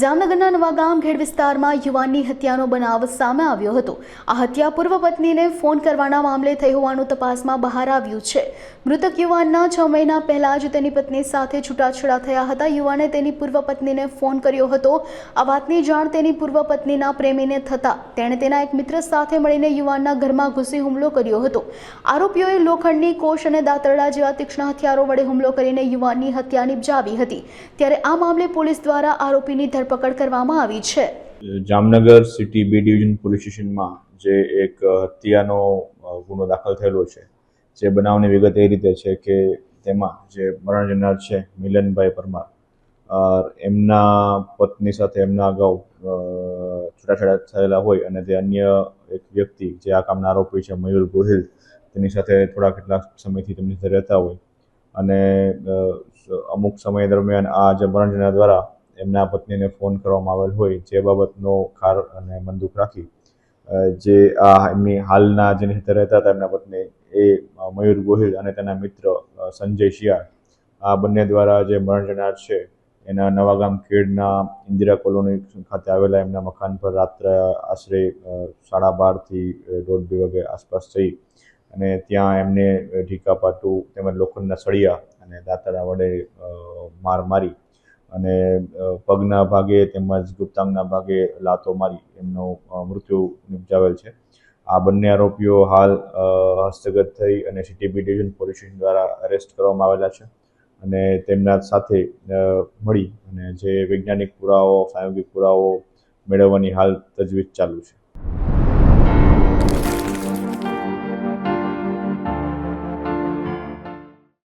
જામનગરના નવાગામ ઘેડ વિસ્તારમાં યુવાનની હત્યાનો બનાવ સામે આવ્યો હતો. આ હત્યા પૂર્વ પત્નીને ફોન કરવાના મામલે થઈ હોવાનું તપાસમાં બહાર આવ્યું છે. મૃતક યુવાનના છ મહિના પહેલા જ તેની પત્ની સાથે છૂટાછેડા થયા હતા. યુવાને તેની પૂર્વ પત્નીને ફોન કર્યો હતો. આ વાતની જાણ તેની પૂર્વ પત્નીના પ્રેમીને થતા. તેણે તેના એક મિત્ર સાથે મળીને યુવાનના ઘરમાં ઘૂસી હુમલો કર્યો હતો. આરોપીઓએ લોખંડની કોષ અને દાતરડા જેવા તીક્ષ્ણ હથિયારો વડે હુમલો કરીને યુવાનની હત્યા નિપજાવી હતી. ત્યારે આ મામલે પોલીસ દ્વારા આરોપીની ધરપકડ કરવામાં આવી છે. Jamnagar city B division police સ્ટેશનમાં જે એક હત્યાનો ગુનો દાખલ થયેલો છે. જે બનાવની વિગત એ રીતે છે કે તેમાં જે મરણ જનાર છે મિલનભાઈ પરમાર. એમના પત્ની સાથે એમના અગાઉ છૂટાછેડા થયેલા હોય અને તે અન્ય એક વ્યક્તિ જે આ કામના આરોપી છે મયુર ગોહિલ, તેની સાથે થોડા કેટલાક સમયથી તેમની સાથે રહેતા હોય. અને અમુક સમય દરમિયાન આ જે મરણ જનાર દ્વારા એમના પત્નીને ફોન કરવામાં આવેલ હોય જે બાબતનો ખાર અને મનદુખ રાખી જે આ એમની હાલના જેની સાથે રહેતા હતા એમના પત્ની એ મયુર ગોહિલ અને તેના મિત્ર સંજય શિયાળ, આ બંને દ્વારા જે મરણ જનાર છે, એના નવાગામ ખેડના ઇન્દિરા કોલોની ખાતે આવેલા એમના મકાન પર રાત્રે આશરે સાડા બારથી દોઢ બે વાગે આસપાસ થઈ અને ત્યાં એમને ઢીકા પાટું તેમજ લોખંડના સળિયા અને દાંતડા વડે માર મારી અને પગના ભાગે તેમજ ગુપ્તાંગના ભાગે લાતો મારી એમનો મૃત્યુ નિપજાવેલ છે. આ બંને આરોપીઓ હાલ હસ્તગત થઈ અને city B division police station દ્વારા અરેસ્ટ કરવામાં આવેલા છે અને તેમના સાથે મળી અને જે વૈજ્ઞાનિક પુરાવો પ્રાયોગિક પુરાવો મેળવવાની હાલ તજવીજ ચાલુ છે.